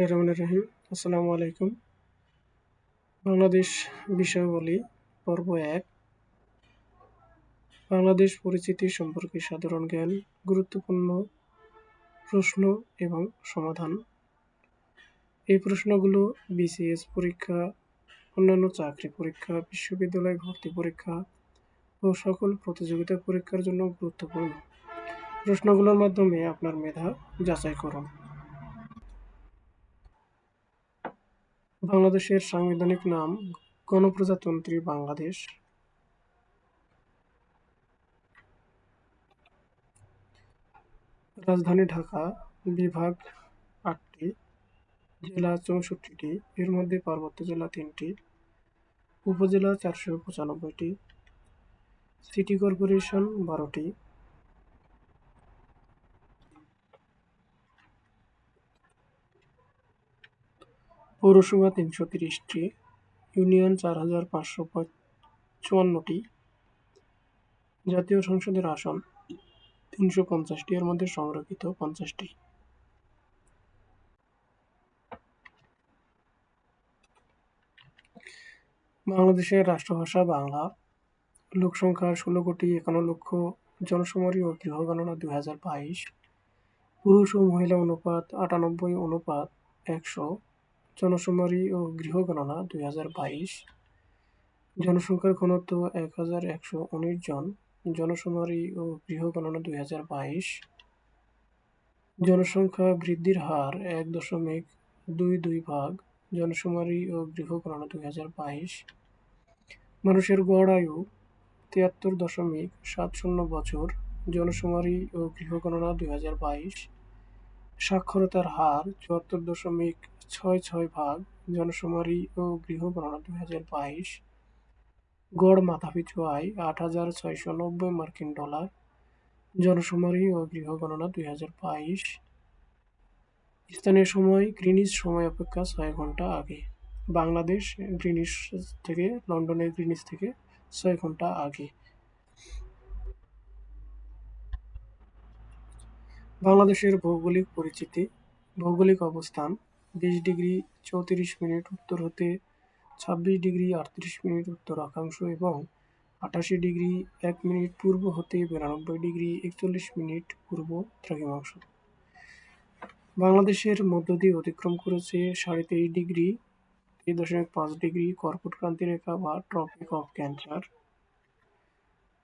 রহমান রহিম। আসসালামু আলাইকুম। বাংলাদেশ বিষয়াবলী, পর্ব এক। বাংলাদেশ পরিচিতি সম্পর্কে সাধারণ জ্ঞান, গুরুত্বপূর্ণ প্রশ্ন এবং সমাধান। এই প্রশ্নগুলো বিসিএস পরীক্ষা, অন্যান্য চাকরি পরীক্ষা, বিশ্ববিদ্যালয় ভর্তি পরীক্ষা ও সকল প্রতিযোগিতা পরীক্ষার জন্য গুরুত্বপূর্ণ। প্রশ্নগুলোর মাধ্যমে আপনার মেধা যাচাই করুন। বাংলাদেশের সাংবিধানিক নাম গণপ্রজাতন্ত্রী বাংলাদেশ। রাজধানী ঢাকা, বিভাগ আটটি, জেলা চৌষট্টিটি, এর মধ্যে পার্বত্য জেলা তিনটি, উপজেলা চারশো পঁচানব্বইটি, সিটি কর্পোরেশন বারোটি। পৌরসভা তিনশো তিরিশটি, ইউনিয়ন চার হাজার পাঁচশো চুয়ান্নটি জাতীয় সংসদের আসন তিনশো পঞ্চাশটি, এর মধ্যে সংরক্ষিত পঞ্চাশটি। বাংলাদেশের রাষ্ট্রভাষা বাংলা। লোক সংখ্যা ষোলো কোটি একান্ন লক্ষ জনশুমারি ও গৃহ গণনা দুই হাজার বাইশ। পুরুষ ও মহিলা অনুপাত আটানব্বই, অনুপাত একশো। জনশুমারি ও গৃহ গণনা দুই হাজার বাইশ। জনসংখ্যার ঘনত্ব এক হাজার একশো উনিশ জন। জনশুমারি ও গৃহ গণনা দুই হাজার বাইশ। জনসংখ্যা বৃদ্ধির হার এক দশমিক দুই দুই ভাগ। জনশুমারি ও গৃহ গণনা দুই হাজার বাইশ। মানুষের গড় আয়ু তিয়াত্তর দশমিক সাত শূন্য বছর। জনশুমারি ও গৃহ গণনা দুই হাজার বাইশ। সাক্ষরতার হার চুয়াত্তর দশমিক ছয় ছয় ভাগ জনশুমারি ও গৃহ গণনা দুই হাজার বাইশ। গড় মাথাপিছু আয় আট হাজার ছয়শো নব্বই মার্কিন ডলার জনশুমারি ও গৃহ গণনা দুই হাজার বাইশ। স্থানীয় সময় গ্রিনিস সময় অপেক্ষা ছয় ঘণ্টা আগে। বাংলাদেশ গ্রিনিস থেকে, লন্ডনের গ্রিনিস থেকে ছয় ঘণ্টা আগে। বাংলাদেশের ভৌগোলিক পরিচিতি, ভৌগোলিক অবস্থান, বিশ ডিগ্রি চৌত্রিশ মিনিট উত্তর হতে ছাব্বিশ ডিগ্রি আটত্রিশ মিনিট উত্তর অক্ষাংশ এবং আটাশি ডিগ্রি এক মিনিট পূর্ব হতে বিরানব্বই ডিগ্রি একচল্লিশ মিনিট পূর্ব দ্রাঘিমাংশ। বাংলাদেশের মধ্য দিয়ে অতিক্রম করেছে সাড়ে তেইশ ডিগ্রি, তিন দশমিক পাঁচ ডিগ্রি কর্কট ক্রান্তি রেখা বা ট্রপিক অফ ক্যান্সার।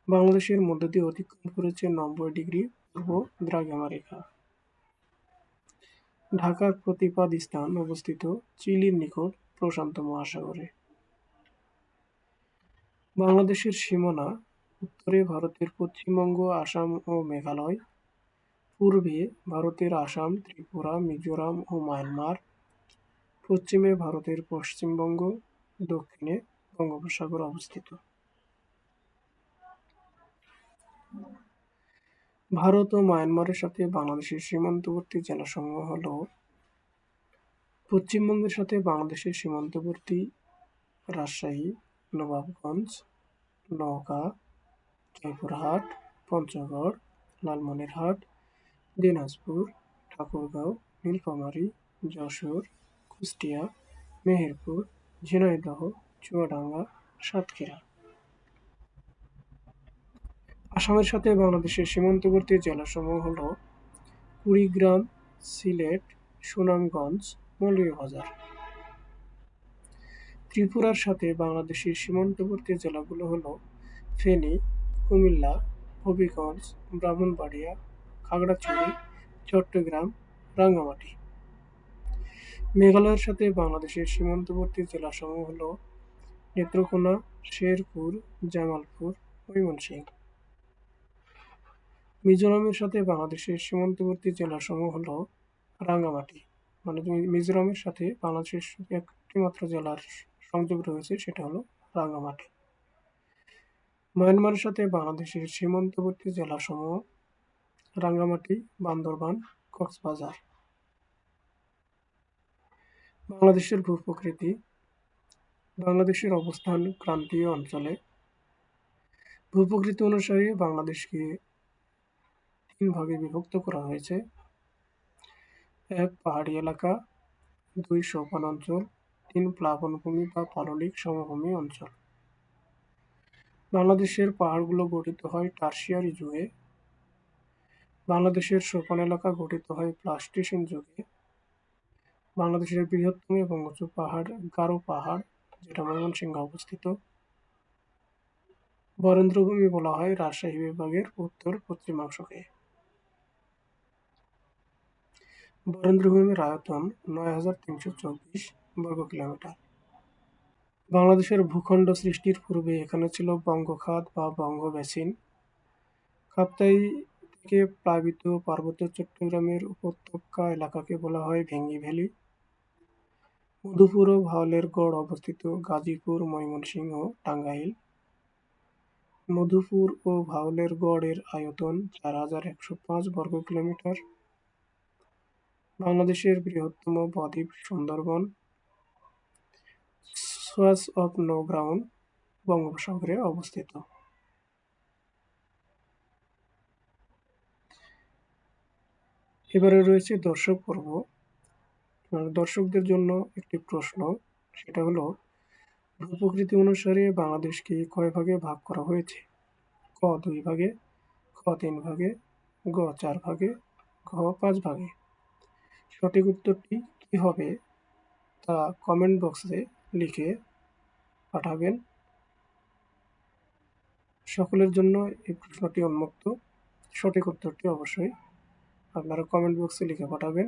বাংলাদেশের মধ্য দিয়ে অতিক্রম করেছে নব্বই ডিগ্রি পূর্ব দ্রাঘিমা রেখা ঢাকার প্রতিপাদ স্থান অবস্থিত চিলির নিকট প্রশান্ত মহাসাগরে। বাংলাদেশের সীমানা উত্তরে ভারতের পশ্চিমবঙ্গ, আসাম ও মেঘালয়, পূর্বে ভারতের আসাম, ত্রিপুরা, মিজোরাম ও মায়ানমার, পশ্চিমে ভারতের পশ্চিমবঙ্গ, দক্ষিণে বঙ্গোপসাগর অবস্থিত। ভারত ও মায়ানমারের সাথে বাংলাদেশের সীমান্তবর্তী জেলাসমূহ হল পশ্চিমবঙ্গের সাথে বাংলাদেশের সীমান্তবর্তী রাজশাহী, নবাবগঞ্জ, নওগাঁ, জয়পুরহাট, পঞ্চগড়, লালমনিরহাট, দিনাজপুর, ঠাকুরগাঁও, নীলফামারী, যশোর, কুষ্টিয়া, মেহেরপুর, ঝিনাইদহ, চুয়াডাঙ্গা, সাতক্ষীরা। আসামের সাথে বাংলাদেশের সীমান্তবর্তী জেলাসমূহ হল কুড়িগ্রাম, সিলেট, সুনামগঞ্জ, মৌলভীবাজার। ত্রিপুরার সাথে বাংলাদেশের সীমান্তবর্তী জেলাগুলো হল ফেনী, কুমিল্লা, হবিগঞ্জ, ব্রাহ্মণবাড়িয়া, খাগড়াছড়ি, চট্টগ্রাম, রাঙ্গামাটি। মেঘালয়ের সাথে বাংলাদেশের সীমান্তবর্তী জেলাসমূহ হল নেত্রকোনা, শেরপুর, জামালপুর, ময়মনসিংহ। মিজোরামের সাথে বাংলাদেশের সীমান্তবর্তী জেলাসমূহ হল রাঙ্গামাটি। মানে মিজোরামের সাথে বাংলাদেশের একটি মাত্র জেলার সংযোগ রয়েছে, সেটা হলো রাঙ্গামাটি। মায়ানমারের সাথে বাংলাদেশের সীমান্তবর্তী জেলাসমূহ রাঙ্গামাটি, বান্দরবান, কক্সবাজার। বাংলাদেশের ভূপ্রকৃতি, বাংলাদেশের অবস্থান ক্রান্তীয় অঞ্চলে। ভূপ্রকৃতি অনুসারে বাংলাদেশকে তিন ভাগে বিভক্ত করা হয়েছে। এক পাহাড়ি এলাকা, দুই সোপান অঞ্চল, তিন প্লাবনভূমি বা পাললিক সমভূমি অঞ্চল। বাংলাদেশের পাহাড়গুলো গঠিত হয় টার্সিয়ারি যুগে। বাংলাদেশের সোপান এলাকা গঠিত হয় প্লাস্টিসিন যুগে। বাংলাদেশের বৃহত্তম এবং উঁচু পাহাড় গারো পাহাড়, যেটা ময়মনসিংহে অবস্থিত। বরেন্দ্রভূমি বলা হয় রাজশাহী বিভাগের উত্তর পশ্চিমাংশকে বরেন্দ্রভূমির আয়তন নয় হাজার তিনশো চব্বিশ বর্গ কিলোমিটার। বাংলাদেশের ভূখণ্ড সৃষ্টির পূর্বে এখানে ছিল বঙ্গখাত বা বঙ্গ বেসিন। কাপ্তাই থেকে প্লাবিত পার্বত্য চট্টগ্রামের উপত্যকা এলাকাকে বলা হয় ভেঙ্গি ভ্যালি। মধুপুর ও ভাওলের গড় অবস্থিত গাজীপুর, ময়মনসিংহ টাঙ্গাইল। মধুপুর ও ভাওলের গড়ের আয়তন চার হাজার একশো পাঁচ বর্গ কিলোমিটার। বাংলাদেশের বৃহত্তম বদ্বীপ Sundarbans swatch of no ground বঙ্গোপসাগরে অবস্থিত। এবারে রয়েছে দর্শক পর্ব। দর্শকদের জন্য একটি প্রশ্ন, সেটা হলো, ভূপ্রকৃতি অনুসারে বাংলাদেশকে কয় ভাগে ভাগ করা হয়েছে? ক দুই ভাগে, খ তিন ভাগে, গ চার ভাগে, ঘ পাঁচ ভাগে। সঠিক উত্তরটি কী হবে তা কমেন্ট বক্সে লিখে পাঠাবেন। সকলের জন্য এই প্রশ্নটি উন্মুক্ত। সঠিক উত্তরটি অবশ্যই আপনারা কমেন্ট বক্সে লিখে পাঠাবেন।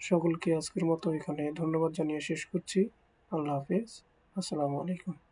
সকলকে আজকের মতো এখানে ধন্যবাদ জানিয়ে শেষ করছি। আল্লাহ হাফেজ। আসসালামু আলাইকুম।